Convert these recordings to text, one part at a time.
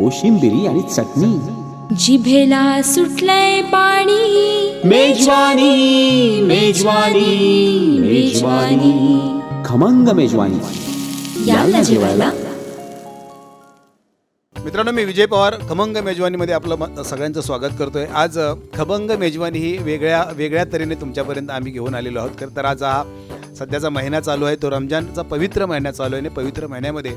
कोशिंबिरी आणि चटणी. जिभेला सुटलंय पाणी. मेजवानी मेजवानी मेजवानी. खमंग मेजवानी. याला जेवायला. मित्रांनो मी विजय पवार खमंग मेजवानीमध्ये आपलं म- सगळ्यांचं स्वागत करतोय. आज खमंग मेजवानी ही वेगळ्या वेगळ्या तऱ्हेने तुमच्यापर्यंत आम्ही घेऊन आलेलो आहोत. तर आज हा सध्याचा महिना चालू आहे तो रमजानचा पवित्र महिना चालू आहे आणि पवित्र महिन्यामध्ये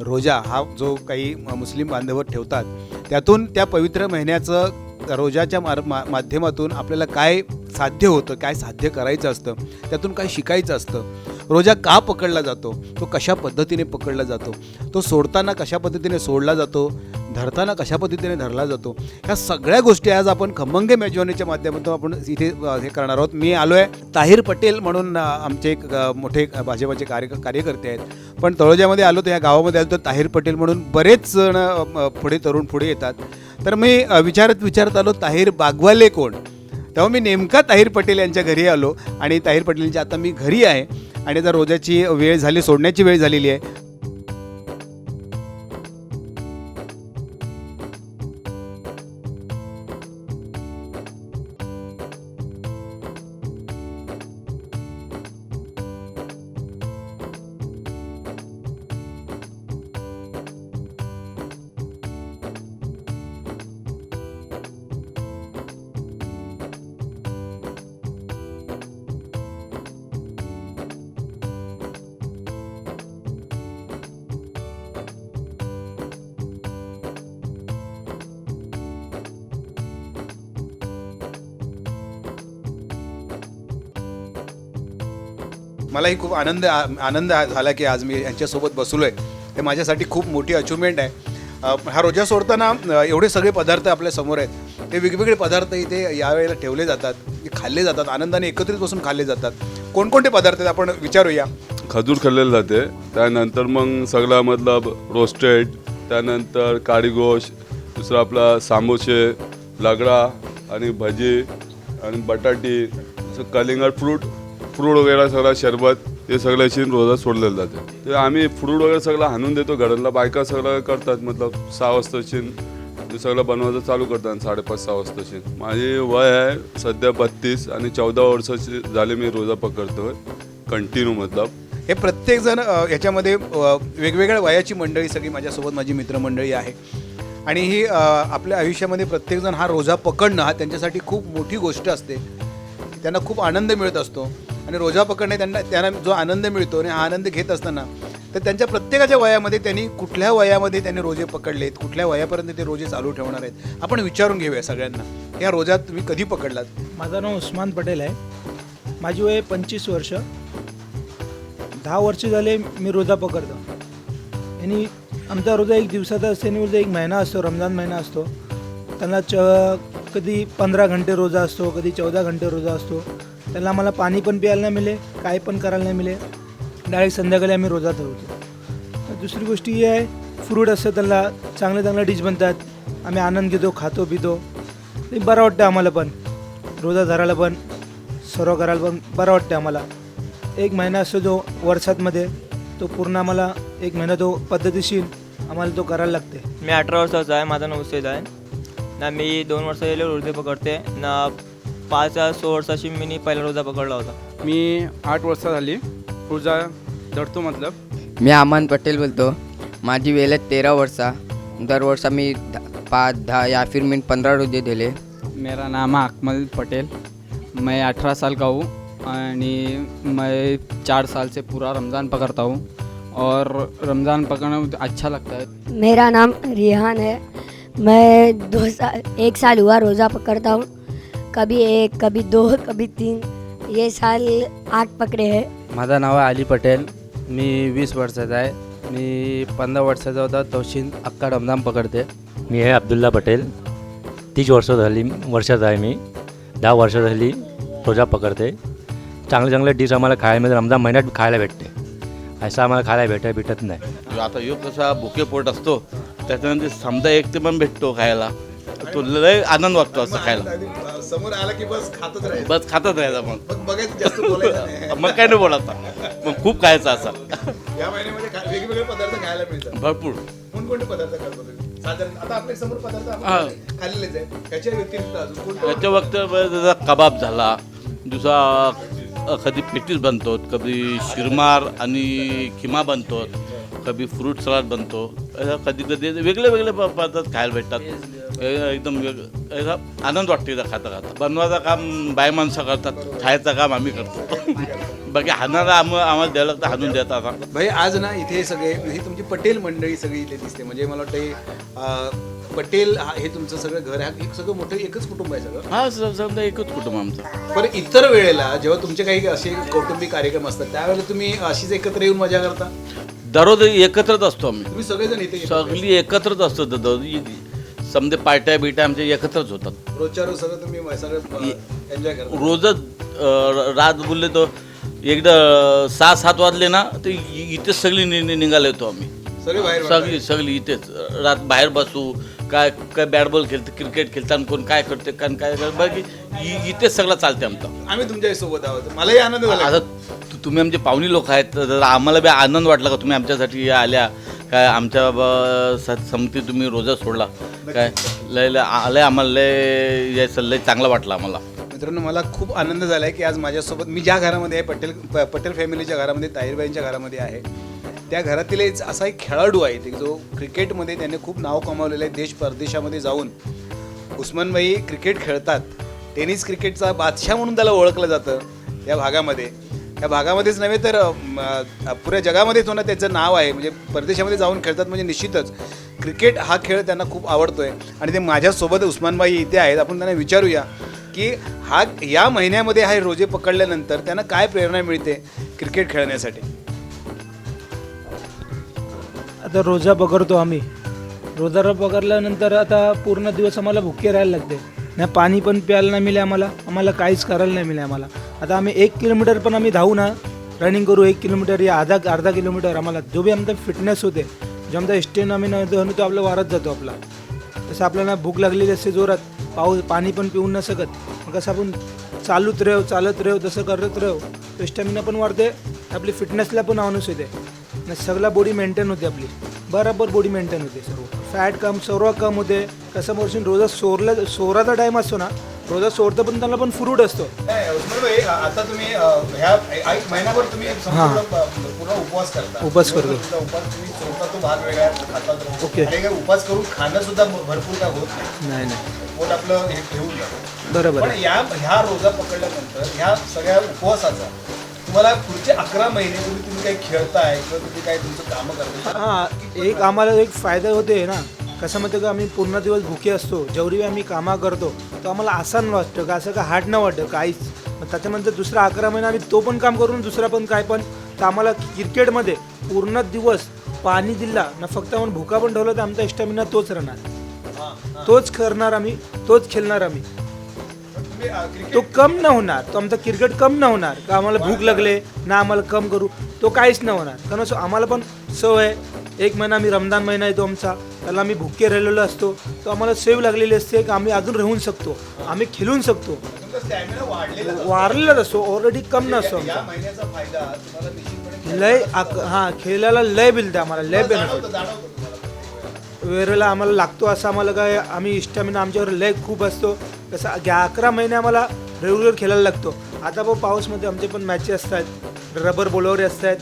रोजा हा जो काही मुस्लिम बांधव ठेवतात त्यातून त्या पवित्र महिन्याचं रोजाच्या मार मा माध्यमातून आपल्याला काय साध्य होतं काय साध्य करायचं असतं त्यातून काय शिकायचं असतं रोजा का पकडला जातो? तो कशा पद्धतीने पकडला जातो? तो सोडताना कशा पद्धतीने सोडला जातो? धरताना कशा पद्धतीने धरला जातो? ह्या सगळ्या गोष्टी आज आपण खमंगे मेजवानीच्या माध्यमातून आपण इथे हे करणार आहोत. मी आलो आहे ताहिर पटेल म्हणून आमचे एक मोठे भाजपाचे कार्य कार्यकर्ते आहेत. पण तळोजामध्ये आलो तर या गावामध्ये आलो तर ताहिर पटेल म्हणून बरेच जण पुढे तरुण पुढे येतात. तर मी विचारत विचारत आलो ताहिर बागवाले कोण? तेव्हा मी नेमका ताहिर पटेल यांच्या घरी आलो. आणि ताहीर पटेलच्या आता मी घरी आहे. आणि आता रोजाची वेळ झाली सोडण्याची वेळ झालेली आहे. आनंद आनंद झाला की आज मी यांच्यासोबत बसलो आहे ते माझ्यासाठी खूप मोठी अचिव्हमेंट आहे. हा रोजा सोडताना एवढे सगळे पदार्थ आपल्यासमोर आहेत. ते वेगवेगळे पदार्थ इथे यावेळेला ठेवले जातात ते खाल्ले जातात आनंदाने एकत्रित बसून खाल्ले जातात. कोणकोणते पदार्थ आहेत आपण विचारूया? खजूर खाल्लेलं जाते. त्यानंतर मग सगळा मतलब रोस्टेड त्यानंतर काळीगोश दुसरं दुसरा आपला सामोसे लगडा आणि भजी आणि बटाटी कलिंगड फ्रूट फ्रूट वगैरे सगळं शरबत. हे सगळं अशी रोजात सोडलेलं जाते. ते आम्ही फ्रूट वगैरे सगळं हाणून देतो घरातला बायका सगळं करतात मतलब सहा वाजताची ते सगळं बनवायचं चालू करतात साडेपाच सहा वाजताची माझी वय आहे सध्या बत्तीस आणि चौदा वर्षाची झाले मी रोजा पकडतो कंटिन्यू मतलब. हे प्रत्येकजण याच्यामध्ये वेगवेगळ्या वयाची मंडळी सगळी माझ्यासोबत माझी मित्रमंडळी आहे. आणि ही आपल्या आयुष्यामध्ये प्रत्येकजण हा रोजा पकडणं हा त्यांच्यासाठी खूप मोठी गोष्ट असते. त्यांना खूप आनंद मिळत असतो. आणि रोजा पकडणे त्यांना त्यांना जो आनंद मिळतो आणि हा आनंद घेत असताना तर त्यांच्या प्रत्येकाच्या वयामध्ये त्यांनी कुठल्या वयामध्ये त्यांनी रोजे पकडलेत कुठल्या वयापर्यंत ते रोजे चालू ठेवणार आहेत आपण विचारून घेऊया सगळ्यांना. या रोजात तुम्ही कधी पकडलात? माझं नाव उस्मान पटेल आहे. माझी वय पंचवीस वर्ष. दहा वर्ष झाले मी रोजा पकडतो. आणि आमचा रोजा एक दिवसाचा असते आणि रोजा एक महिना असतो रमजान महिना असतो. त्यांना च कधी पंधरा घंटे रोजा असतो कधी चौदा घंटे रोजा असतो. त्यांना आम्हाला पाणी पण प्यायला नाही मिळे काय पण करायला नाही मिळे डायरेक्ट संध्याकाळी आम्ही रोजा ठेवतो दुसरी गोष्ट ही आहे फ्रूट असतं त्यांना चांगले चांगले डिश बनतात. आम्ही आनंद घेतो खातो पितो. ते बरं वाटतं आम्हाला पण. रोजा धरायला पण सर्व करायला पण बरं वाटतं आम्हाला. एक महिना असतो जो वर्षातमध्ये तो पूर्ण आम्हाला एक महिना तो पद्धतीशीर आम्हाला तो करायला लागते मी अठरा वर्षाचा आहे माझा नाव आहे. ना मी दोन वर्ष गेले रोजे पकडते ना पाच या सहा वर्षाची मी पहिला रोजा पकडला होता. मी आठ वर्ष झाली रोजा धरतो मतलब. मी अमन पटेल बोलतो. माझी वेळ आहे तेरा वर्षा. दर वर्षा मी द- पाच दहा या फिर मी पंधरा रोजे दिले. मेरा नाम है अकमल पटेल. मैं अठारह साल का हूँ आणि मैं चार साल से पूरा रमज़ान पकड़ता हूँ और रमज़ान पकड़ना अच्छा लगता है। मेरा नाम रिहान है। मैं दो साल एक साल हुआ रोज़ा पकड़ता हूँ। कभी एक कभी दो कभी तीन। ये साल आठ पकड़े हैं। माझं नाव आहे अली पटेल. मी वीस वर्षाचा आहे. मी पंधरा वर्षाचा होता तवशील अक्का रमजान पकडते. मी आहे अब्दुल्ला पटेल. तीस वर्ष झाली वर्षात आहे मी. दहा वर्ष झाली रोजा पकडते. चांगले चांगले डिश आम्हाला खायला मिळते रमजान महिन्यात खायला भेटते. असं आम्हाला खायला भेट भेटत नाही. आता यो कसा भुके पोट असतो. त्याच्यानंतर समजा एक ते पण भेटतो खायला. तो लय आनंद वाटतो असं खायला. समोर आला की बस खातच राहील बस खातच राहायचा मग. बघायचं जास्त बोलायचं नाही. मग काय नाही बोलायचा मग खूप खायचं असा. या महिन्यामध्ये खा- वेगवेगळे पदार्थ खायला मिळतात. भरपूर. कोणकोणते पदार्थ करतो तुम्ही? साधारण आता आपल्यासमोर पदार्थ. आपण खाल्लेलेच आहे त्याच्या व्यतिरिक्त अजून कोणते? त्याच्या वक्त जसा कबाब झाला दुसरा अ, कधी पेटीस बनतो कधी शिरमार आणि किमा बनतो कधी फ्रूट सलाड बनतो. कधी कधी वेगळे वेगळे पदार्थ खायला भेटतात. एकदम वेग असं आनंद वाटतो इथं खाता खाता. बनवायचं काम बाय माणसं करतात खायचं काम आम्ही करतो. बाकी हाणारा आम आम्हाला द्यायला लागतं हाणून देतात आता. भाई आज ना इथे सगळे ही तुमची पटेल मंडळी सगळी इथे दिसते. म्हणजे मला वाटतं पटेल हा- हे तुमचं सगळं घर आहे. एक सगळं मोठं एकच कुटुंब आहे सगळं? हा समजा एकच कुटुंब आमचं. पण इतर वेळेला जेव्हा तुमचे काही असे कौटुंबिक कार्यक्रम असतात त्यावेळेला तुम्ही अशीच एकत्र येऊन मजा करता? दररोज एकत्रच असतो आम्ही. तुम्ही सगळेजण इथे येता. सगळी एकत्रच असतो दररोज समजे पार्ट्या बिट्या आमच्या एकत्रच होतात. रोजच्या रोज सगळं तुम्ही सगळं एन्जॉय करता. रोजच अ, रात बोलले तो एकदा सहा सात वाजले ना तर इ- इथेच सगळी नि- नि- निघाले होतो आम्ही. सगळे बाहेर सगळी सगळी इथेच. रात बाहेर बसू काय काय बॅट बॉल खेळते क्रिकेट खेळताना कोण काय करते कारण काय करते बाकी इ- इथेच सगळं चालते आमचं. आम्ही तुमच्यासोबत आहोत. मलाही आनंद झाला. आता तुम्ही आमचे पाहुणे लोक आहेत तर आम्हाला बी आनंद वाटला का तुम्ही आमच्यासाठी आल्या? काय आमच्या ब- स- तुम्ही रोजा सोडला. काय? लय लय आलं आम्हाला लय यायचं लय चांगलं वाटलं आम्हाला. मित्रांनो मला खूप आनंद झाला आहे की आज माझ्यासोबत मी ज्या घरामध्ये आहे पटेल प- पटेल फॅमिलीच्या घरामध्ये ताईरबाईंच्या घरामध्ये आहे. त्या घरातील एक असा एक खेळाडू आहे जो क्रिकेटमध्ये त्याने खूप नाव कमावलेलं आहे देश परदेशामध्ये जाऊन. उस्मानबाई क्रिकेट खेळतात. टेनिस क्रिकेटचा बादशाह म्हणून त्याला ओळखलं जातं या भागामध्ये. या भागामध्येच नव्हे तर पुऱ्या जगामध्ये तो ना त्याचं नाव आहे. म्हणजे परदेशामध्ये जाऊन खेळतात म्हणजे निश्चितच. क्रिकेट हा खेळ त्यांना खूप आवडतोय. आणि ते माझ्यासोबत उस्मानबाई इथे आहेत. आपण त्यांना विचारूया की हा या महिन्यामध्ये हा रोजे पकडल्यानंतर त्यांना काय प्रेरणा मिळते क्रिकेट खेळण्यासाठी? आता रोजा पकडतो आम्ही. रोजा पकडल्यानंतर आता पूर्ण दिवस आम्हाला भुके राहायला लागते. नाही पाणी पण प्यायला नाही मिळे आम्हाला. आम्हाला काहीच करायला नाही मिळे आम्हाला. आता आम्ही एक किलोमीटर पण आम्ही धावू ना रनिंग करू एक किलोमीटर या अर्धा अर्धा किलोमीटर आम्हाला. जो बी आमचा फिटनेस होते जो आमचा स्टेन आम्ही न तो आपला वाढत जातो आपला. तसं आपल्याला भूक लागलेली असते जोरात पाऊस पाणी पण पिऊन न शकत. मग कसं आपण चालूत राहू चालत राहू तसं करत राहू तो स्टॅमिना पण वाढते आपली फिटनेसला पण माणूस येते. सगळा बॉडी मेंटेन होते आपली. बरोबर बॉडी मेंटेन होते सर्व. फॅट कम सर्व कम होते. कसं वर्षी रोजा सोरला सोराचा टाईम असतो ना रोजा सोरतं पण त्याला पण फ्रूट असतो आता तुम्ही ह्या एक महिनाभर तुम्ही संपूर्ण पूर्ण उपवास करता. उपवास करतो. तुमचा उपवास तुम्ही सोडता तो भाग वेगळा ओके. आणि उपवास करून खाणं सुद्धा भरपूर काय होत नाही. नाही नाही. पोट आपलं हे ठेवून जातं. बरोबर पण आहे या ह्या रोजा पकडल्यानंतर ह्या सगळ्या उपवासाचा तुम्हाला पुढचे अकरा महिने तुम्ही तुम्ही काही खेळताय किंवा तुम्ही काही तुमचं कामं करताय? हां एक आम्हाला एक फायदा होते ना. कसं माहिती का आम्ही पूर्ण दिवस भुके असतो. जेवढी वेळ आम्ही कामा करतो तो आम्हाला आसान वाटतं का असं का हार्ड न वाटतं काहीच. मग त्याच्यानंतर दुसरा अकरा महिना आम्ही तो पण काम करून दुसरा पण काय पण. तर आम्हाला क्रिकेटमध्ये पूर्ण दिवस पाणी दिला ना फक्त आपण भुका पण ठेवला तर आमचा स्टॅमिना तोच राहणार. तोच करणार आम्ही तोच खेळणार आम्ही. तो कम न होणार तो आमचा क्रिकेट कम न होणार का आम्हाला भूक लागले ना आम्हाला कम करू तो काहीच न होणार. कारण असं आम्हाला पण सवय आहे. एक महिना आम्ही रमदान महिना येतो आमचा त्याला आम्ही भुके राहिलेलो असतो तो आम्हाला सेव लागलेली असते की आम्ही अजून राहून शकतो आम्ही खेळून शकतो. तुमचा स्टॅमिना वाढलेला असतो. ऑलरेडी कम नसतो आमचा. लय हा खेळायला लय बिलते आम्हाला लय बेनिफिट वेळेला आम्हाला लागतो असं आम्हाला काय आम्ही स्टॅमिना आमच्यावर लय खूप असतो. कसं ग्या अकरा महिने आम्हाला रेग्युलर खेळायला लागतो. आता भाऊ पाऊसमध्ये आमचे पण मॅचेस असतात. रबर बोलवरे असतात.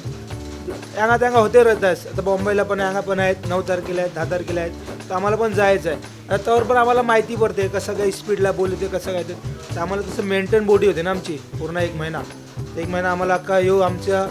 यांगा त्यांगा होते राहतात आता बॉम्बेला पण यांगा पण आहेत. नऊ तारखेला आहेत दहा तारखेला आहेत. तर आम्हाला पण जायचं आहे आता त्यावर पण आम्हाला माहिती पडते कसं काही स्पीडला बोलते कसं काय ते तर आम्हाला तसं मेंटेन बॉडी होते ना आमची पूर्ण एक महिना. एक महिना आम्हाला का येऊ आमच्या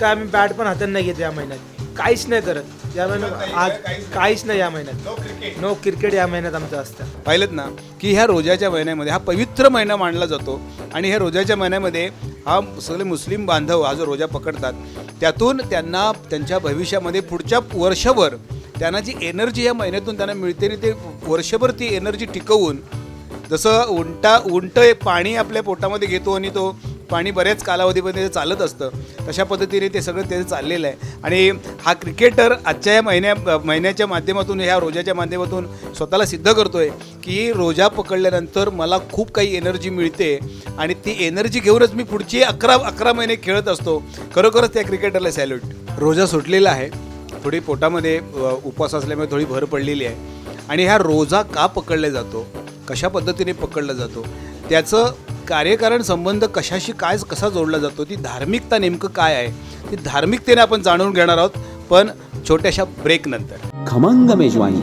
काय आम्ही बॅट पण हातात नाही घेते या महिन्यात. काहीच नाही करत. या महिन्यात आज काहीच नाही या महिन्यात. नो क्रिकेट या महिन्यात आमचं असतं. पाहिलं ना की ह्या रोजाच्या महिन्यामध्ये हा पवित्र महिना मानला जातो आणि ह्या रोजाच्या महिन्यामध्ये हा सगळे मुस्लिम बांधव हा जो रोजा पकडतात त्यातून त्यांना त्यांच्या भविष्यामध्ये पुढच्या वर्षभर त्यांना जी एनर्जी या महिन्यातून त्यांना मिळते आणि ते वर्षभर ती एनर्जी टिकवून जसं उंटा उंट पाणी आपल्या पोटामध्ये घेतो आणि तो पाणी बऱ्याच कालावधीमध्ये ते चालत असतं तशा पद्धतीने ते सगळं त्याचं चाललेलं आहे. आणि हा क्रिकेटर आजच्या या महिन्या महिन्याच्या माध्यमातून ह्या रोजाच्या माध्यमातून स्वतःला सिद्ध करतो आहे की रोजा पकडल्यानंतर मला खूप काही एनर्जी मिळते आणि ती एनर्जी घेऊनच मी पुढची अकरा अकरा महिने खेळत असतो. खरोखरच त्या क्रिकेटरला सॅल्यूट रोजा सुटलेला आहे. थोडी पोटामध्ये उपवास असल्यामुळे थोडी भर पडलेली आहे. आणि ह्या रोजा का पकडला जातो? कशा पद्धतीने पकडला जातो? त्याचं कार्यकारण संबंध कशाशी काय कसा जोडला जातो ती धार्मिकता नेमकं काय आहे ती धार्मिकतेने आपण जाणून घेणार आहोत पण छोट्याशा ब्रेक नंतर. खमंग मेजवानी.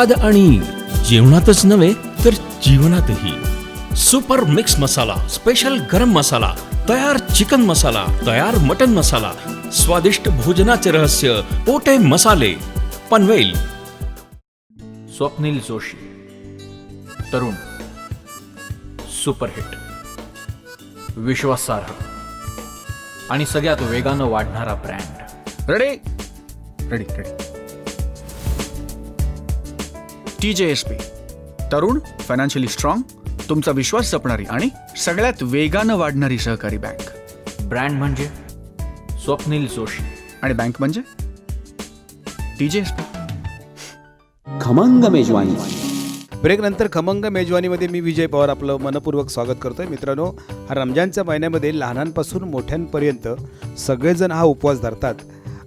स्वाद आणि जेवणातच नव्हे तर जीवनातही. सुपर मिक्स मसाला स्पेशल गरम मसाला तयार चिकन मसाला तयार मटन मसाला स्वादिष्ट भोजनाचे रहस्य पोटे मसाले पनवेल. स्वप्नील जोशी तरुण सुपरहिट विश्वासार्ह आणि सगळ्यात वेगानं वाढणारा brand. Ready ready ready T J S P. तरुण फायनान्शियली स्ट्रॉंग तुमचा विश्वास जपणारी आणि सगळ्यात वेगानं वाढणारी सहकारी बँक. ब्रँड म्हणजे? स्वप्नील जोशी. आणि बँक म्हणजे? T J S P. खमंग मेजवानी. ब्रेक नंतर खमंग मेजवानीमध्ये मी विजय पवार आपलं मनपूर्वक स्वागत करतोय. मित्रांनो हा रमजानच्या महिन्यामध्ये लहानांपासून मोठ्यांपर्यंत सगळेजण हा उपवास धरतात.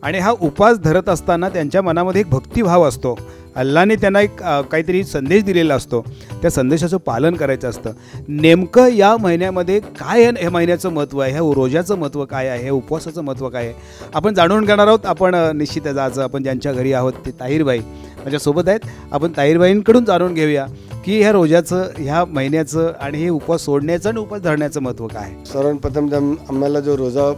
आणि हा उपवास धरत असताना त्यांच्या मनामध्ये एक भक्तिभाव असतो. अल्लाने त्यांना एक काहीतरी संदेश दिलेला असतो. त्या संदेशाचं पालन करायचं असतं. नेमकं या महिन्यामध्ये काय हे- ह्या महिन्याचं महत्त्व आहे? ह्या रोजाचं महत्त्व काय आहे? ह्या उपवासाचं महत्त्व काय आहे? आपण जाणून घेणार आहोत. आपण निश्चितच आज आपण ज्यांच्या घरी आहोत ते ताहीरबाई माझ्यासोबत आहेत. आपण ताहीरबाईंकडून जाणून घेऊया की ह्या रोजाचं ह्या महिन्याचं आणि हे उपवास सोडण्याचं आणि उपवास धरण्याचं महत्त्व काय आहे? सर्वप्रथम आम्हाला जो रोजा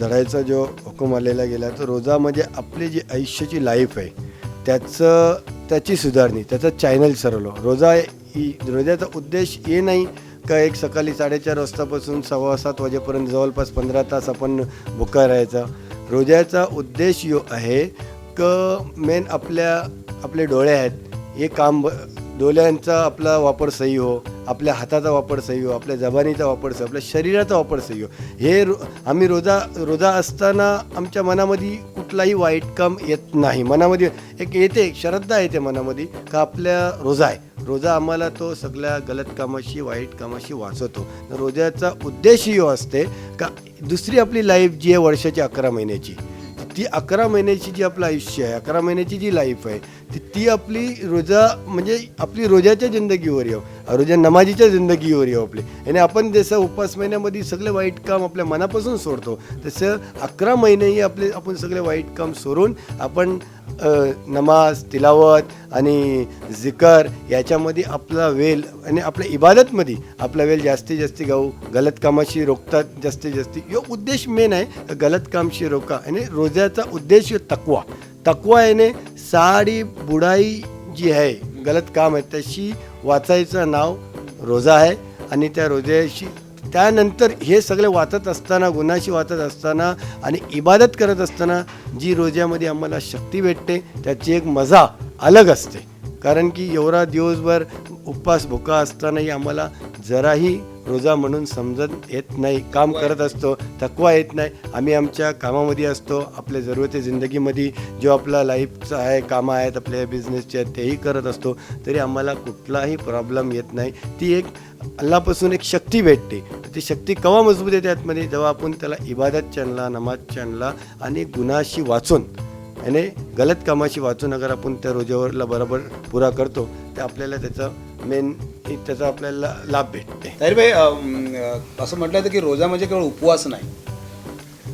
धरायचा जो हुकूम आलेला गेला तर रोजा म्हणजे आपली जी आयुष्याची लाईफ आहे त्याचं त्याची सुधारणी त्याचं चॅनल सरवलं. रोजा ही रोजाचा उद्देश हे नाही का एक सकाळी साडेचार वाजतापासून सव्वा सात वाजेपर्यंत जवळपास पंधरा तास आपण भुका राहायचा. रोजाचा उद्देश यो आहे क मेन आपल्या आपले डोळे आहेत हे काम ब- डोळ्यांचा आपला वापर सही हो आपल्या हाताचा वापर सही हो आपल्या जबानीचा वापर सही हो, आपल्या शरीराचा वापर सही हो. हे रो आम्ही रोजा रोजा असताना आमच्या मनामध्ये कुठलाही वाईट काम येत नाही. मनामध्ये एक येते श्रद्धा येते मनामध्ये का आपल्या रोजा आहे. रोजा आम्हाला तो सगळ्या गलत कामाशी वाईट कामाशी वाचवतो. रोजाचा उद्देश ही असते का दुसरी आपली लाईफ जी आहे वर्षाची अकरा महिन्याची. ती अकरा महिन्याची जी आपलं आयुष्य आहे अकरा महिन्याची जी लाईफ आहे ती ती आपली रोजा म्हणजे आपली रोजाच्या जिंदगीवर येऊ रोजा नमाजीच्या जिंदगीवर येऊ आपली. आणि आपण जसं उपास महिन्यामध्ये सगळे वाईट काम आपल्या मनापासून सोडतो तसं अकरा महिनेही आपले आपण सगळे वाईट काम सोडून आपण नमाज तिलावत आणि जिकर याच्यामध्ये आपला वेल आणि आपल्या इबादतमध्ये आपला वेल जास्तीत जास्त गाऊ गलत कामाशी रोखतात जास्तीत जास्त. यो उद्देश मेन आहे गलत कामशी रोका आणि रोजाचा उद्देश तकवा. तकवा याने साडी बुडाई जी आहे गलत काम आहे त्याशी वाचायचं नाव रोजा आहे आणि त्या रोजाशी त्यानंतर हे सगळे वाचत असताना गुणाशी वाचत असताना आणि इबादत करत असताना जी रोज्यामध्ये आम्हाला शक्ती भेटते त्याची एक मजा अलग असते. कारण की एवढा दिवसभर उपवास भुका असतानाही आम्हाला जराही रोजा म्हणून समजत येत नाही काम करत असतो थकवा येत नाही. आम्ही आमच्या कामामध्ये असतो आपल्या जरूरते जिंदगीमध्ये जो आपला लाईफचा आहे कामं आहेत आपल्या बिझनेसचे आहेत तेही करत असतो. तरी आम्हाला कुठलाही प्रॉब्लेम येत नाही. ती एक अल्लापासून एक शक्ती भेटते. ती शक्ती केव्हा मजबूत येते आतमध्ये? जेव्हा आपण त्याला इबादत चॅनला नमाज चॅनला आणि गुन्हाशी वाचून आणि गलत कामाशी वाचून अगर आपण त्या रोजावरला बरोबर पुरा करतो तर आपल्याला त्याचं मेन त्याचा आपल्याला लाभ भेटते. तरी भाई असं म्हटलं जातं की रोजा म्हणजे केवळ उपवास नाही.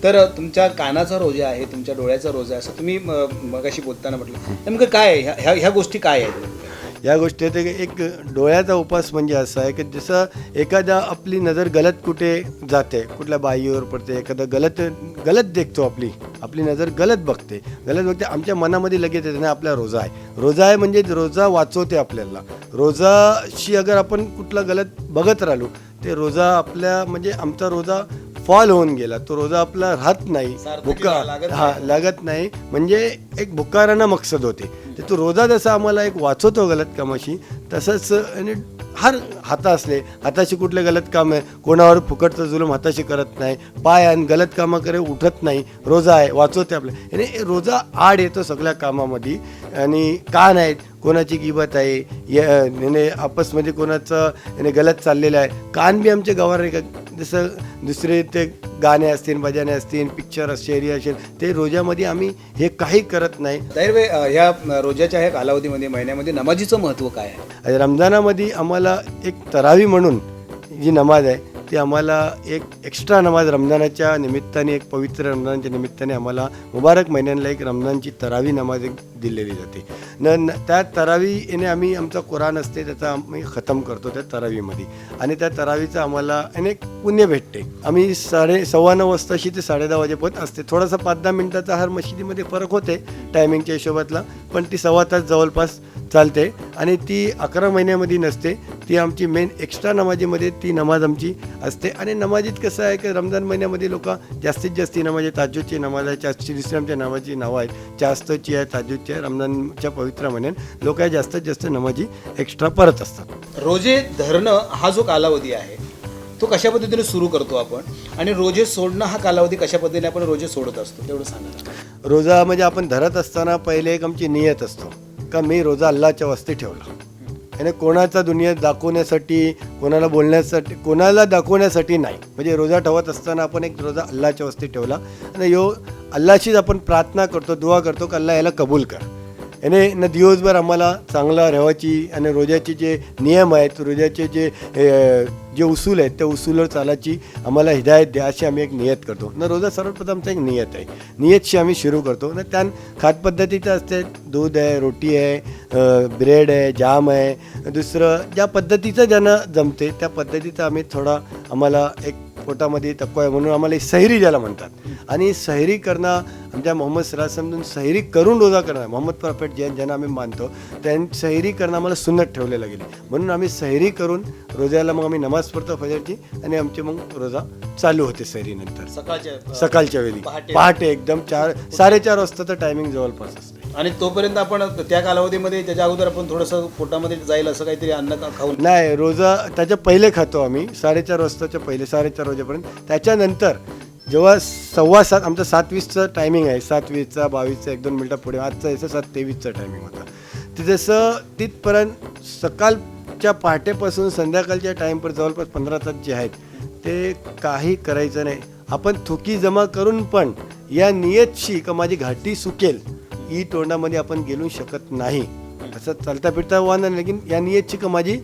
तर तुमच्या कानाचा रोजा आहे तुमच्या डोळ्याचा रोजा आहे असं तुम्ही मगाशी बोलताना म्हटलं. नेमकं काय आहे? ह्या- ह्या ह्या गोष्टी काय आहेत? या गोष्टी आहेत की एक डोळ्याचा उपास म्हणजे असा आहे की जसं एखादा आपली नजर गलत कुठे जाते कुठल्या बाईवर पडते एखादं गलत गलत देखतो आपली. आपली नजर गलत बघते. गलत बघते आमच्या मनामध्ये लगेच येते नाही आपला रोजा आहे. रोजा आहे म्हणजे रोजा वाचवते आपल्याला. रोजाशी अगर आपण कुठला गलत बघत राहिलो ते रोजा आपल्या म्हणजे आमचा रोजा फॉल होऊन गेला. तो रोजा आपला राहत नाही. भुका हा लागत नाही. म्हणजे एक भुकारांना मकसद होते. तर तो रोजा जसा आम्हाला एक वाचवतो गलत कामाशी तसंच आणि हर हाता असले हाताशी कुठले गलत काम आहे? कोणावर फुकटचं जुलूम हाताशी करत नाही. पाय आणि गलत कामं करे उठत नाही. रोजा आहे वाचवते आपल्या आणि रोजा आड येतो सगळ्या कामामध्ये. आणि कान आहेत कोणाची गिबत आहे? या- याने आपसमध्ये कोणाचं याने गलत चाललेलं आहे? कान बी आमचे गवार आहे का? जसं दुसरे ते गाणे असतील भजने असतील पिक्चर असेल असेल ते रोजामध्ये आम्ही हे काही करत नाही. अं, ह्या रोजाच्या ह्या कालावधीमध्ये महिन्यामध्ये नमाजीचं महत्त्व काय आहे? रमजानामध्ये आम्हाला एक तरावी म्हणून जी नमाज आहे ती आम्हाला एक एक्स्ट्रा नमाज रमजानाच्या निमित्ताने एक पवित्र रमजानच्या निमित्ताने आम्हाला मुबारक महिन्याला एक रमजानची तरावी नमाज एक दिलेली जाते. न न- त्या तरावी येणे आम्ही आमचा कुराण असते त्याचा आम्ही खतम करतो त्या तरावीमध्ये. आणि त्या तरावीचं आम्हाला अनेक एक पुण्य भेटते. आम्ही साडे सव्वा नऊ वाजताशी ते साडे दहा वाजेपर्यंत असते. थोडासा पाच दहा मिनिटाचा हर मशिदीमध्ये फरक होते टायमिंगच्या हिशोबातला. पण ती सव्वा तास जवळपास चालते आणि ती अकरा महिन्यामध्ये नसते ती आमची मेन एक्स्ट्रा नमाजीमध्ये ती नमाज आमची असते. आणि नमाजीत कसं आहे की रमजान महिन्यामध्ये लोक जास्तीत जास्त नमाज आहे ताजूदची नमाज आहे चारशे दुसरी आमच्या नावाची नावं आहेत. चास्तची आहे ताजूदची आहे रमजानच्या पवित्र महिन्यात लोक जास्तीत जास्त नमाजी एक्स्ट्रा परत असतात. रोजे धरणं हा जो कालावधी आहे तो कशा पद्धतीने सुरू करतो आपण? आणि रोजे सोडणं हा कालावधी कशा पद्धतीने आपण रोजे सोडत असतो? तेवढं सांगा रोजा म्हणजे आपण धरत असताना पहिले एक आमची नियत असतो. का मी रोजा अल्लाच्या वस्ती ठेवला. आणि कोणाचा दुनियेत दाखवण्यासाठी कोणाला बोलण्यासाठी कोणाला दाखवण्यासाठी नाही. म्हणजे रोजा ठेवत असताना आपण एक रोजा अल्लाच्या वस्ती ठेवला. आणि यो अल्लाशीच आपण प्रार्थना करतो दुवा करतो की अल्ला याला कबूल कर. याने न दिवसभर आम्हाला चांगला राहायची आणि रोजाचे जे नियम आहेत रोजाचे जे जे उसूल आहेत त्या उसूलवर चालायची आम्हाला हिदायत द्या अशी आम्ही एक नियत करतो. न रोजा सर्वप्रथमचा एक नियत आहे. नियतशी आम्ही सुरू करतो. न त्यान खाद्यपद्धतीचं असते. दूध आहे रोटी आहे ब्रेड आहे जाम आहे. दुसरं ज्या पद्धतीचं ज्यांना जमते त्या पद्धतीचं आम्ही थोडा आम्हाला एक पोटामध्ये तक्वा आहे म्हणून आम्हाला सैरी ज्याला म्हणतात. आणि सैरी करणं आमच्या मोहम्मद सरासमधून सैरी करून रोजा करणं मोहम्मद प्रॉफेट जैन ज्यांना आम्ही मानतो त्यां सैरी करणं आम्हाला सुन्नत ठेवलेलं गेली. म्हणून आम्ही सैरी करून रोजाला मग आम्ही नमाज पडतो फजरची आणि आमची मग रोजा चालू होते सैरीनंतर सकाळच्या सकाळच्या वेळी. पहाटे. एकदम चार साडेचार वाजताचं टायमिंग जवळपास असते. आणि तोपर्यंत आपण त्या कालावधीमध्ये त्याच्या अगोदर आपण थोडंसं पोटामध्ये जाईल असं काहीतरी अन्न खा- खाऊन नाही रोजा त्याच्या पहिले खातो आम्ही. साडेचार वाजताच्या पहिले साडेचार वाजेपर्यंत त्याच्यानंतर जेव्हा सव्वा सात आमचं सात वीसचं टायमिंग आहे सात वीसचा बावीसचा एक दोन मिनटं पुढे आजचं याचं सात तेवीसचं टायमिंग होता. ते जसं तिथपर्यंत सकाळच्या पहाटेपासून संध्याकाळच्या टाईमपर्यंत जवळपास पंधरा तास जे आहेत ते काही करायचं नाही. आपण थुकी जमा करून पण या नियतशी का माझी घाटी सुकेल ही तोंडामध्ये आपण गेलू शकत नाही. असं चालता फिरता वाहन लेकिन या नियतची का माझी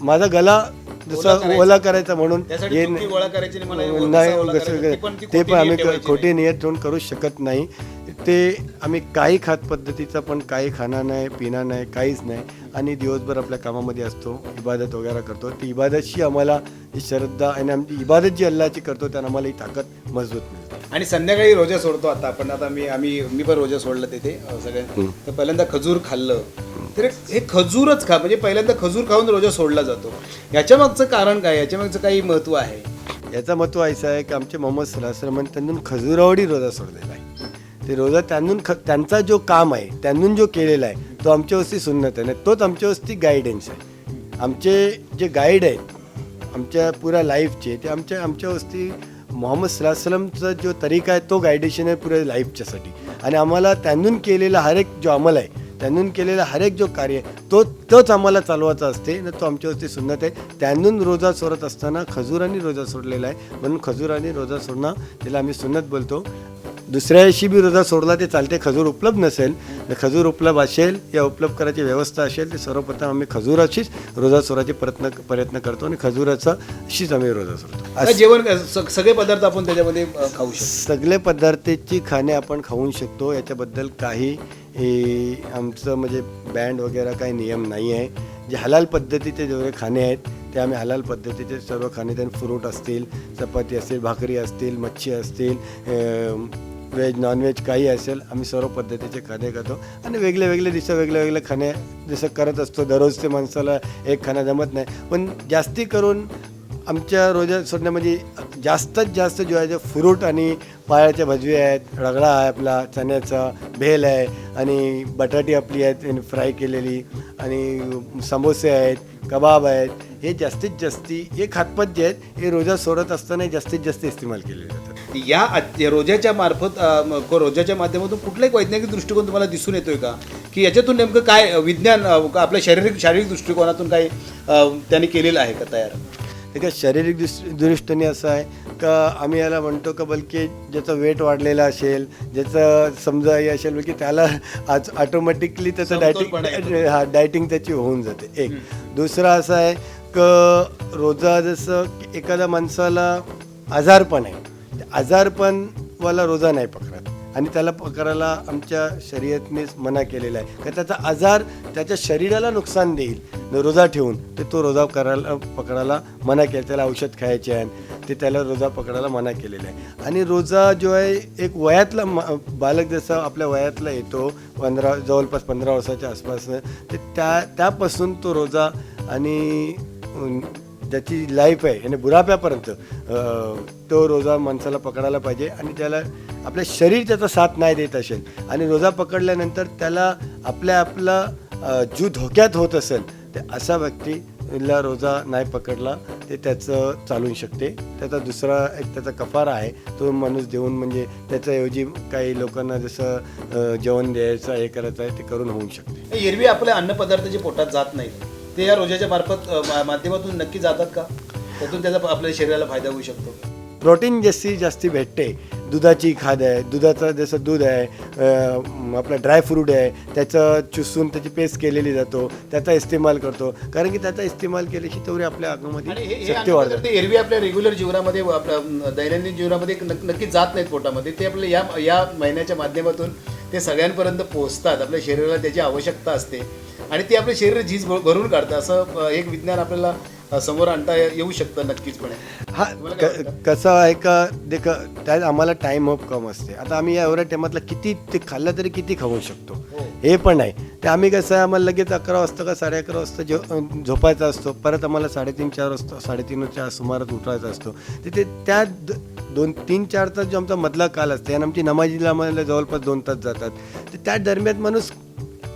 माझा गला करायचा. ओला करायचा म्हणून त्यासाठी हे थुंकी गोळा करायची आणि मला हे नाही कसा ओला कसं- करायचा? ती पण ती ते खोटी पण आम्ही नियत ठेवायची खोटी नियत ठेवून करू शकत नाही ते आम्ही काही खात पद्धतीचा पण काही खाणं नाही पिणं नाही काहीच नाही. आणि दिवसभर आपल्या कामामध्ये असतो इबादत वगैरे करतो. ती इबादतशी आम्हाला ही श्रद्धा आणि आमची इबादत जी अल्लाची करतो त्यानं आम्हाला ही ताकद मजबूत मिळते. आणि संध्याकाळी रोजा सोडतो आता आपण आता मी आम्ही मी पण रोजा सोडलं तिथे अं, सगळे तर पहिल्यांदा खजूर खाल्लं. तर हे खजूरच खा म्हणजे पहिल्यांदा खजूर खाऊन रोजा सोडला जातो. याच्या मागचं कारण काय? याच्या मागचं काही महत्त्व आहे? याचा महत्त्व असं आहे की आमचे मोहम्मद सलासलमान त्यांनी खजुरावडी रोजा सोडलेला आहे. ते रोजा त्यांनी ख त्यांचा जो काम आहे त्यांनी जो केलेला आहे तो आमच्यावरती सुन्नत आहे. आणि तोच आमच्यावरती गायडन्स आहे. आमचे जे गाईड आहेत आमच्या पुऱ्या लाईफचे ते आमच्या आमच्यावरती मोहम्मद सलासलमचा जो तरीका आहे तो गायडेशन आहे पुऱ्या लाईफच्यासाठी आणि आम्हाला त्यांनी केलेला हर एक जो अमल आहे त्यांनी केलेला हर एक जो कार्य आहे तो तोच आम्हाला चालवायचा असते. आणि तो आमच्यावरती सुन्नत आहे. त्यांनी रोजा सोडत असताना खजुरांनी रोजा सोडलेला आहे. म्हणून खजुरांनी रोजा सोडणं त्याला आम्ही सुन्नत बोलतो. दुसऱ्या दिवशी बी रोजा सोडला ते चालते खजूर उपलब्ध नसेल तर खजूर उपलब्ध असेल या उपलब्ध करायची व्यवस्था असेल तर सर्वप्रथम आम्ही खजूराचीच रोजा सोडायचे प्रयत्न प्रयत्न करतो आणि खजूराचा अशीच आम्ही रोजा सोडतो. जेवण सगळे पदार्थ आपण त्याच्यामध्ये खाऊ शकतो. सगळे पदार्थाची खाणे आपण खाऊ शकतो याच्याबद्दल काही आमचं म्हणजे बँड वगैरे काही नियम नाही आहे. जे हलाल पद्धतीचे जेवढे खाणे आहेत ते आम्ही हलाल पद्धतीचे सर्व खाणे त्यांनी फ्रूट असतील चपाती असतील भाकरी असतील मच्छी असतील व्हेज नॉनव्हेज काही असेल आम्ही सर्व पद्धतीचे खाणे खातो. आणि वेगळे वेगळे दिवसा वेगळे वेगळे खाणे जसं करत असतो. दररोज ते माणसाला एक खाणं जमत नाही. पण जास्ती करून आमच्या रोजा सोडण्यामध्ये म्हणजे जास्तीत जास्त जो आहे जे फ्रूट आणि पायाच्या भजवे आहेत रगडा आहे आपला चण्याचा भेल आहे आणि बटाटी आपली आहेत फ्राय केलेली आणि समोसे आहेत कबाब आहेत हे जास्तीत जास्ती हे खातपत जे आहेत हे रोजा सोडत असताना जास्तीत जास्त इस्तेमाल केले जातात. या रोजाच्या मार्फत रोजाच्या माध्यमातून कुठलाही वैज्ञानिक दृष्टिकोन तुम्हाला दिसून येतोय का? की याच्यातून नेमकं काय विज्ञान का आपल्या शारीरिक शारीरिक दृष्टिकोनातून काही त्यांनी केलेलं आहे का तयार? ते काय शारीरिक दृष् दृष्टीने असं आहे का आम्ही याला म्हणतो का बलकी ज्याचं वेट वाढलेलं असेल ज्याचं समजा हे असेल की त्याला आज ऑटोमॅटिकली त्याचं डायटिंग हा डायटिंग त्याची होऊन जाते. एक. दुसरं असं आहे क रोजा जसं एखाद्या माणसाला आजारपण आहे. आजारपणवाला रोजा नाही पकडत. आणि त्याला पकडायला आमच्या शरीरातनेच मना केलेला आहे. का त्याचा आजार त्याच्या शरीराला नुकसान देईल. रोजा ठेवून ते तो रोजा करायला पकडायला मना केला त्याला औषध खायचे आहे. ते त्याला रोजा पकडायला मना केलेला आहे. आणि रोजा जो आहे एक वयातला म बालक जसं आपल्या वयातला येतो पंधरा जवळपास पंधरा वर्षाच्या आसपास ते त्या त्यापासून तो रोजा आणि ज्याची लाईफ आहे आणि बुढाप्यापर्यंत तो रोजा माणसाला पकडायला पाहिजे आणि त्याला आपलं शरीर त्याचा साथ नाही देत असेल. आणि रोजा पकडल्यानंतर त्याला आपल्या आपला अ, जीव धोक्यात होत असेल तर असा व्यक्तीला रोजा नाही पकडला ते त्याचं चालू शकते. त्याचा दुसरा एक त्याचा कफारा आहे तो माणूस देऊन म्हणजे त्याच्याऐवजी काही लोकांना जसं जेवण द्यायचं हे करायचं आहे ते करून होऊ शकते. एरवी आपल्या अन्नपदार्थ जे पोटात जात नाही ते या रोजाच्या मार्फत मा- माध्यमातून नक्की जातात का? त्यातून त्याचा आपल्या शरीराला फायदा होऊ शकतो. प्रोटीन जास्ती जास्ती भेटते. दुधाची खाद आहे दुधाचं जसं दूध आहे अं, आपलं ड्रायफ्रूट आहे त्याचं चुसून त्याची पेस्ट केलेली जातो त्याचा इस्तेमाल करतो. कारण की त्याचा इस्तेमाल केल्याशी तेवढी आपल्या आणि हे- अंगामध्ये हे शक्ती वाढते. एरवी आपल्या रेग्युलर जीवनामध्ये आपल्या दैनंदिन जीवनामध्ये नक- नक्की जात नाहीत पोटामध्ये ते आपल्या या या महिन्याच्या माध्यमातून ते सगळ्यांपर्यंत पोहोचतात. आपल्या शरीराला त्याची आवश्यकता असते. आणि ते आपले शरीर झीज भर- भरून काढतं. असं एक विज्ञान आपल्याला समोर आणता येऊ शकतं नक्कीचपणे. हा कसं आहे का देख त्यात आम्हाला टाईम ऑफ कम असते. आता आम्ही या एवढ्या टायमातला किती ते खाल्लं तरी किती खाऊ शकतो? हे. पण आहे ते आम्ही कसं आहे आम्हाला लगेच अकरा वाजता का साडे अकरा वाजता अं, झोपायचा असतो. परत आम्हाला साडेतीन चार वाजता साडेतीनच्या सुमारात उठायचा असतो. तिथे त्या दोन तीन चार तास जो आमचा मधला काल असते आणि आमची नमाजीला आम्हाला जवळपास दोन तास जातात. तर त्या दरम्यान माणूस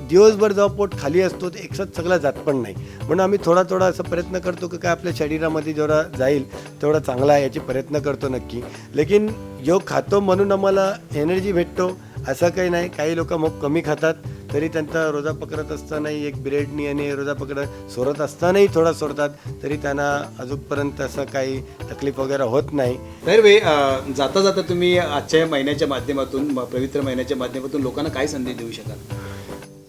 दिवसभर जेव्हा पोट खाली असतो ते एकसाथ सगळा जात पण नाही. म्हणून आम्ही थोडा थोडा असा प्रयत्न करतो की काय आपल्या शरीरामध्ये जेवढा जाईल तेवढा चांगला आहे याची प्रयत्न करतो नक्की. लेकिन जो खातो म्हणून आम्हाला एनर्जी भेटतो असं काही नाही. काही लोक मग कमी खातात तरी त्यांचा रोजा पकडत असतानाही एक ब्रेडनी आणि रोजा पकडत सोडत असतानाही थोडा सोडतात तरी त्यांना अजूनपर्यंत असं काही तकलीफ वगैरे होत नाही. तर वे जाता जाता तुम्ही आजच्या महिन्याच्या माध्यमातून पवित्र महिन्याच्या माध्यमातून लोकांना काय संदेश देऊ शकाल?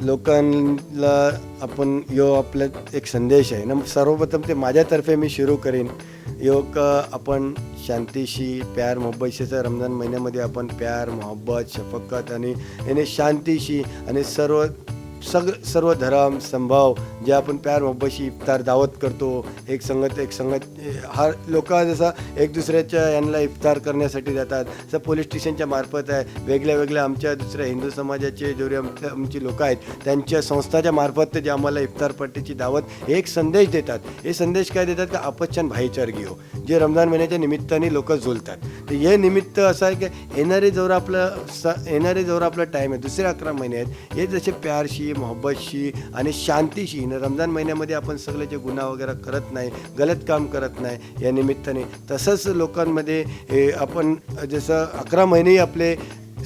लोकांना आपण यो आपला एक संदेश आहे. ना सर्वप्रथम ते माझ्यातर्फे मी सुरू करीन. योग आपण शांतीशी प्यार मोहब्बतशीचा रमजान महिन्यामध्ये आपण प्यार मोहब्बत शफकत आणि याने शांतीशी आणि सर्व सग सर्व धर्म संभाव जे आपण प्यार मोहब्बतशी इफ्तार दावत करतो एक संगत एक संगत हा लोक जसा एक दुसऱ्याच्या यांना इफ्तार करण्यासाठी जातात जसं पोलीस स्टेशनच्या मार्फत आहे वेगळ्या वेगळ्या आमच्या दुसऱ्या हिंदू समाजाचे जेवढे आमच्या आमची लोक आहेत त्यांच्या संस्थाच्या मार्फत जे आम्हाला इफ्तार पार्टीची दावत हे एक संदेश देतात. हे संदेश काय देतात? का आपच्छान भाईचारगी हो. जे रमजान महिन्याच्या निमित्ताने लोक झुलतात. तर हे निमित्त असं आहे की येणारे जवळ आपलं स येणारे जवळ आपला टाईम आहे. दुसरे अकरा महिने आहेत. हे जसे प्यारशी मोहब्बतशी आणि शांतीशी. न रमजान महिन्यामध्ये आपण सगळे जे गुन्हा वगैरे करत नाही गलत काम करत नाही या निमित्ताने तसंच लोकांमध्ये हे आपण जसं अकरा महिनेही आपले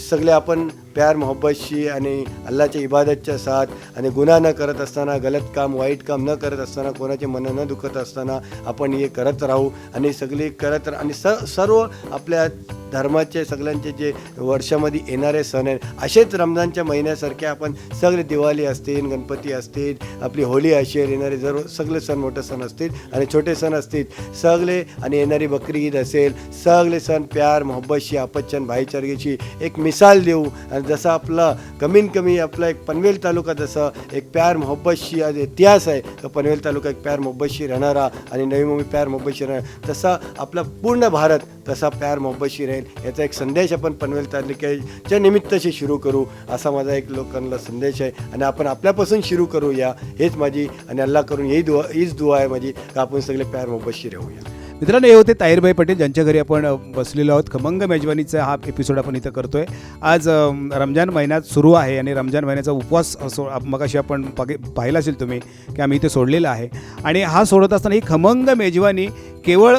सगळे आपण प्यार मोहब्बतशी आणि अल्लाच्या इबादतच्या साथ आणि गुन्हा न करत असताना गलत काम वाईट काम न करत असताना कोणाचे मन न दुखत असताना आपण हे करत राहू आणि सगळी करत रा- आणि स सर्व आपल्या धर्माचे सगळ्यांचे जे वर्षामध्ये येणारे सण आहेत असेच रमजानच्या महिन्यासारखे आपण सगळे दिवाळी असतील गणपती असतील आपली होळी असेल येणारे जर सगळे सण मोठे सण असतील आणि छोटे सण असतील सगळे आणि येणारी बकरी ईद असेल सगळे सण प्यार मोहब्बतशी आपच्चन भाईचारगीची एक मिसाल देऊ. आणि जसं आपलं कमीत कमी आपला एक पनवेल तालुका जसं एक प्यार मोहब्बतशी आज इतिहास आहे तर पनवेल तालुका एक प्यार मोहब्बतशी राहणारा आणि नवी मुंबई प्यार मोहब्बतशी राहणार. तसा आपला पूर्ण भारत तसा प्यार मोहब्बतशी राहील. याचा एक संदेश आपण पनवेल तालुक्याच्या निमित्ताशी सुरू करू असा माझा एक लोकांना संदेश आहे. आणि आपण आपल्यापासून सुरू करूया हेच माझी आणि अल्लाह करून ही दुआ हीच दुआ आहे माझी. का आपण सगळे प्यार मोहब्बतशी राहूया. मित्रांनो हे होते ताहिरभाई पटेल. ज्यांच्या घरी आपण बसलेलो आहोत. खमंग मेजवानीचा हा एपिसोड आपण इथं करतोय. आज रमजान महिन्यात सुरू आहे आणि रमजान महिन्याचा उपवास सो मगाशी आपण पगे पाहिला असेल तुम्ही की आम्ही इथे सोडलेला आहे. आणि हा सोडत असताना ही खमंग मेजवानी केवळ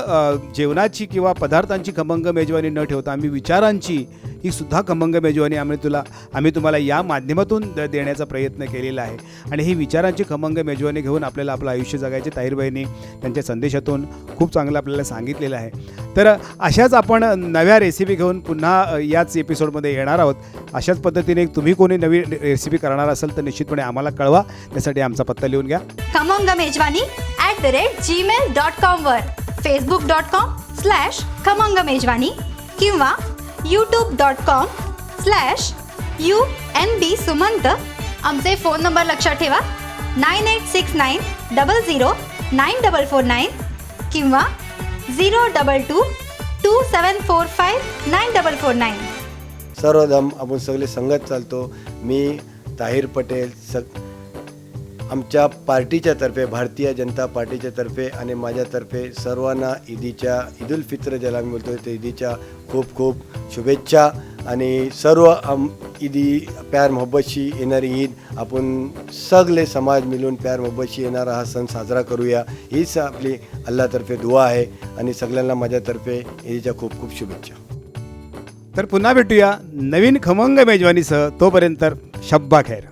जेवणाची किंवा पदार्थांची खमंग मेजवानी न ठेवता आम्ही विचारांची ही सुद्धा खमंग मेजवानी आम्ही तुला आम्ही तुम्हाला या माध्यमातून द देण्याचा प्रयत्न केलेला आहे. आणि ही विचारांची खमंग मेजवानी घेऊन आपल्याला आपलं आयुष्य जगायचे ताहिरबाईंनी त्यांच्या संदेशातून खूप चांगलं आपल्याला सांगितलेलं आहे. तर अशाच आपण नव्या रेसिपी घेऊन पुन्हा याच एपिसोडमध्ये येणार आहोत. अशाच पद्धतीने तुम्ही कोणी नवी रेसिपी करणार असाल तर निश्चितपणे आम्हाला कळवा. त्यासाठी आमचा पत्ता लिहून घ्या. Khamang Mejwani at the rate Gmail dot कॉमवर Facebook dot com slash Khamang Mejwani किंवा YouTube dot com slash U N B Sumant आमचे फोन नंबर लक्षात ठेवा. Nine eight six nine double zero nine double four nine किंवा zero double two two seven four five nine double four nine सर्वधम आपण सगळे संगत चालतो. मी ताहिर पटेल सग आमच्या पार्टीच्या तर्फे भारतीय जनता पार्टीच्या तर्फे आणि माझ्यातर्फे सर्वांना ईदीच्या ईदुल फित्र ज्याला आम्ही बोलतो ते ईदीच्या खूप खूप शुभेच्छा आणि सर्व आम ईदी प्यार मोहब्बतशी येणारी ईद आपण सगळे समाज मिळून प्यार मोहब्बतशी येणारा हा सण साजरा करूया. हीच आपली अल्लातर्फे दुआ आहे आणि सगळ्यांना माझ्यातर्फे ईदीच्या खूप खूप शुभेच्छा. तर पुन्हा भेटूया नवीन खमंग मेजवानीसह. तोपर्यंत शब्बा खैर.